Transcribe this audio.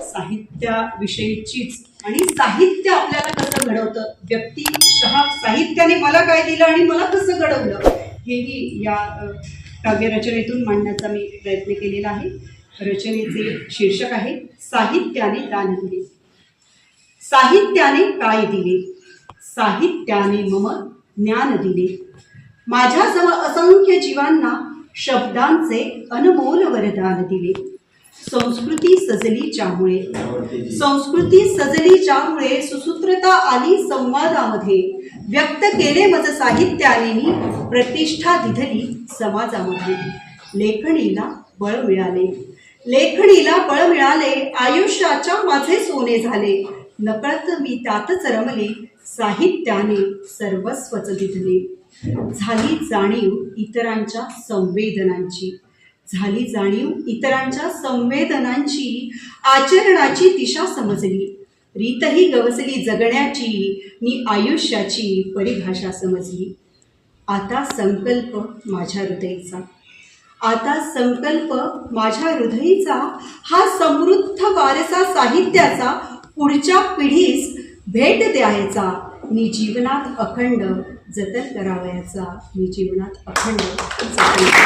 साहित्याविषयीचीच. आणि साहित्य आपल्याला कसं घडवतं? व्यक्तिशः साहित्याने मला काय दिलं आणि मला कसं घडवलं? हेही या काव्यरचनेतून मांडण्याचा मी प्रयत्न केलेला आहे. रचनेचे शीर्षक आहे साहित्याने दान दिले. साहित्याने काय दिले? साहित्याने मम ज्ञान दिले. माझ्याजवळ असंख्य जीवांना शब्दांचे अनमोल वरदान दिले. संस्कृती सजली ज्यामुळे संस्कृती सजली ज्यामुळे सुसूत्रता आली संवादामध्ये व्यक्त केले मज साहित्याने प्रतिष्ठा दिधली समाजामध्ये. लेखणीला बळ मिळाले. लेखणीला बळ मिळाले आयुष्याच्या माझे सोने झाले. नकळत मी त्यातच रमले साहित्याने सर्वस्वच दिधले. झाली जाणीव इतरांच्या संवेदनांची. झाली जाणीव इतरांच्या संवेदनांची आचरणाची दिशा समजली. रीतही गवसली जगण्याची मी आयुष्याची परिभाषा समजली. आता संकल्प माझ्या हृदयीचा. आता संकल्प माझ्या हृदयीचा. हा समृद्ध वारसा साहित्याचा पुढच्या पिढीस भेट द्यायचा. मी जीवनात अखंड जतन करावयाचा. मी जीवनात अखंड जतन